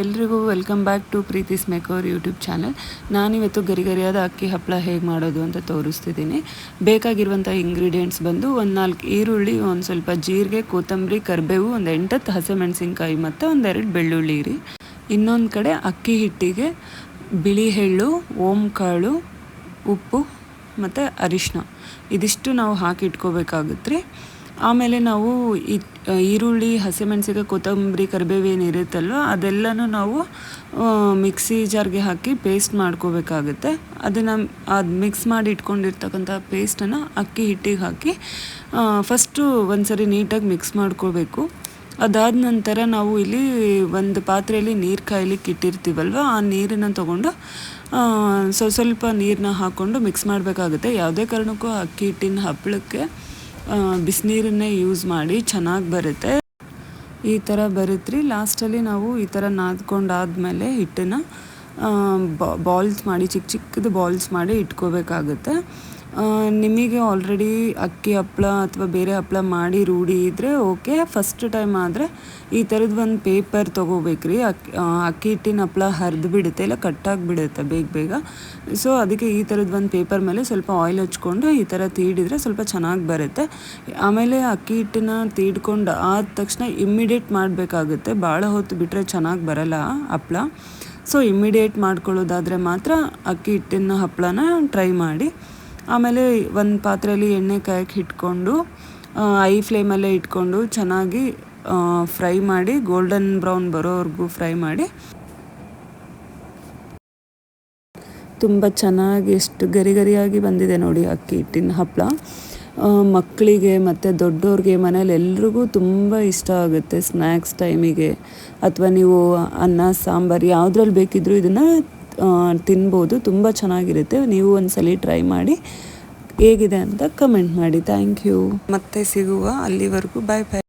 ಎಲ್ರಿಗೂ welcome back to Preethi ಸ್ಮೇಕೋರ್ YouTube channel. ನಾನಿವತ್ತು ಗರಿಗರಿಯಾದ ಅಕ್ಕಿ ಹಪ್ಪಳ ಹೇಗೆ ಮಾಡೋದು ಅಂತ ತೋರಿಸ್ತಿದ್ದೀನಿ. ಬೇಕಾಗಿರುವಂಥ ಇಂಗ್ರೀಡಿಯೆಂಟ್ಸ್ ಬಂದು ಒಂದು ನಾಲ್ಕು ಈರುಳ್ಳಿ, ಒಂದು ಸ್ವಲ್ಪ ಜೀರಿಗೆ, ಕೊತ್ತಂಬರಿ, ಕರಿಬೇವು, ಒಂದು ಎಂಟತ್ತು ಹಸಿಮೆಣಸಿನ್ಕಾಯಿ ಮತ್ತು ಒಂದೆರಡು ಬೆಳ್ಳುಳ್ಳಿ ರೀ ಇನ್ನೊಂದು ಕಡೆ ಅಕ್ಕಿ ಹಿಟ್ಟಿಗೆ ಬಿಳಿ ಎಳ್ಳು ಓಂ ಕಾಳು ಉಪ್ಪು ಮತ್ತು ಅರಿಶಿನ ಇದಿಷ್ಟು ನಾವು ಹಾಕಿ ಇಟ್ಕೋಬೇಕಾಗುತ್ತೆ ರೀ ಆಮೇಲೆ ನಾವು ಈರುಳ್ಳಿ ಹಸಿಮೆಣಸಿಗೆ ಕೊತ್ತಂಬರಿ ಕರಿಬೇವು ಏನಿರುತ್ತಲ್ವ ಅದೆಲ್ಲನೂ ನಾವು ಮಿಕ್ಸಿ ಜಾರ್ಗೆ ಹಾಕಿ ಪೇಸ್ಟ್ ಮಾಡ್ಕೋಬೇಕಾಗುತ್ತೆ. ಅದನ್ನು ಅದು ಮಿಕ್ಸ್ ಮಾಡಿ ಇಟ್ಕೊಂಡಿರ್ತಕ್ಕಂಥ ಪೇಸ್ಟನ್ನು ಅಕ್ಕಿ ಹಿಟ್ಟಿಗೆ ಹಾಕಿ ಫಸ್ಟು ಒಂದು ಸರಿ ನೀಟಾಗಿ ಮಿಕ್ಸ್ ಮಾಡ್ಕೋಬೇಕು. ಅದಾದ ನಂತರ ನಾವು ಇಲ್ಲಿ ಒಂದು ಪಾತ್ರೆಯಲ್ಲಿ ನೀರು ಕಾಯ್ಲಿಕ್ಕೆ ಇಟ್ಟಿರ್ತೀವಲ್ವ, ಆ ನೀರನ್ನು ತಗೊಂಡು ಸ್ವಲ್ಪ ಸ್ವಲ್ಪ ನೀರನ್ನ ಹಾಕ್ಕೊಂಡು ಮಿಕ್ಸ್ ಮಾಡಬೇಕಾಗುತ್ತೆ. ಯಾವುದೇ ಕಾರಣಕ್ಕೂ ಅಕ್ಕಿ ಹಿಟ್ಟಿನ ಹಪ್ಪಳಕ್ಕೆ ಬಿಸಿನೀರನ್ನೇ ಯೂಸ್ ಮಾಡಿ ಚೆನ್ನಾಗಿ ಬರುತ್ತೆ. ಈ ಥರ ಬರುತ್ತೆ ರೀ ಲಾಸ್ಟಲ್ಲಿ ನಾವು ಈ ಥರ ನಾದ್ಕೊಂಡಾದ್ಮೇಲೆ ಹಿಟ್ಟನ್ನು ಬಾಲ್ಸ್ ಮಾಡಿ ಚಿಕ್ಕ ಚಿಕ್ಕದು ಬಾಲ್ಸ್ ಮಾಡಿ ಇಟ್ಕೋಬೇಕಾಗುತ್ತೆ. ನಿಮಗೆ ಆಲ್ರೆಡಿ ಅಕ್ಕಿ ಹಪ್ಪಳ ಅಥವಾ ಬೇರೆ ಹಪ್ಪಳ ಮಾಡಿ ರೂಢಿ ಇದ್ದರೆ ಓಕೆ ಫಸ್ಟ್ ಟೈಮ್ ಆದರೆ ಈ ಥರದ್ದು ಒಂದು ಪೇಪರ್ ತೊಗೋಬೇಕ್ರಿ. ಅಕ್ಕಿ ಅಕ್ಕಿ ಹಿಟ್ಟಿನ ಹಪ್ಪಳ ಹರಿದು ಬಿಡುತ್ತೆ ಇಲ್ಲ ಕಟ್ಟಾಗಿಬಿಡುತ್ತೆ ಬೇಗ ಬೇಗ. ಸೊ ಅದಕ್ಕೆ ಈ ಥರದ್ದು ಒಂದು ಪೇಪರ್ ಮೇಲೆ ಸ್ವಲ್ಪ ಆಯಿಲ್ ಹಚ್ಕೊಂಡು ಈ ಥರ ತೀಡಿದರೆ ಸ್ವಲ್ಪ ಚೆನ್ನಾಗಿ ಬರುತ್ತೆ. ಆಮೇಲೆ ಅಕ್ಕಿ ಹಿಟ್ಟನ್ನ ತೀಡ್ಕೊಂಡು ಆದ ತಕ್ಷಣ ಇಮ್ಮಿಡಿಯೇಟ್ ಮಾಡಬೇಕಾಗುತ್ತೆ. ಭಾಳ ಹೊತ್ತು ಬಿಟ್ಟರೆ ಚೆನ್ನಾಗಿ ಬರಲ್ಲ ಹಪ್ಪಳ ಸೊ ಇಮ್ಮಿಡಿಯೇಟ್ ಮಾಡ್ಕೊಳ್ಳೋದಾದರೆ ಮಾತ್ರ ಅಕ್ಕಿ ಹಿಟ್ಟಿನ ಹಪ್ಪಳನ ಟ್ರೈ ಮಾಡಿ. ಆಮೇಲೆ ಒಂದು ಪಾತ್ರೆಯಲ್ಲಿ ಎಣ್ಣೆ ಕಾಯಕ್ಕೆ ಇಟ್ಕೊಂಡು ಐ ಫ್ಲೇಮಲ್ಲೇ ಇಟ್ಕೊಂಡು ಚೆನ್ನಾಗಿ ಫ್ರೈ ಮಾಡಿ ಗೋಲ್ಡನ್ ಬ್ರೌನ್ ಬರೋವರೆಗೂ ಫ್ರೈ ಮಾಡಿ. ತುಂಬ ಚೆನ್ನಾಗಿ ಎಷ್ಟು ಗರಿ ಗರಿಯಾಗಿ ಬಂದಿದೆ ನೋಡಿ ಅಕ್ಕಿ ಹಿಟ್ಟಿನ ಹಪ್ಪಳ ಮಕ್ಕಳಿಗೆ ಮತ್ತು ದೊಡ್ಡವ್ರಿಗೆ ಮನೇಲಿ ಎಲ್ರಿಗೂ ತುಂಬ ಇಷ್ಟ ಆಗುತ್ತೆ ಸ್ನ್ಯಾಕ್ಸ್ ಟೈಮಿಗೆ. ಅಥವಾ ನೀವು ಅನ್ನ, ಸಾಂಬಾರು ಯಾವುದ್ರಲ್ಲಿ ಬೇಕಿದ್ದರೂ ಇದನ್ನು ತಿನ್ಬೋದು. ತುಂಬ ಚೆನ್ನಾಗಿರುತ್ತೆ. ನೀವು ಒಂದ್ಸಲ ಟ್ರೈ ಮಾಡಿ ಹೇಗಿದೆ ಅಂತ ಕಮೆಂಟ್ ಮಾಡಿ. ಥ್ಯಾಂಕ್ ಯು ಮತ್ತೆ ಸಿಗುವ ಅಲ್ಲಿವರೆಗೂ. ಬಾಯ್ ಬಾಯ್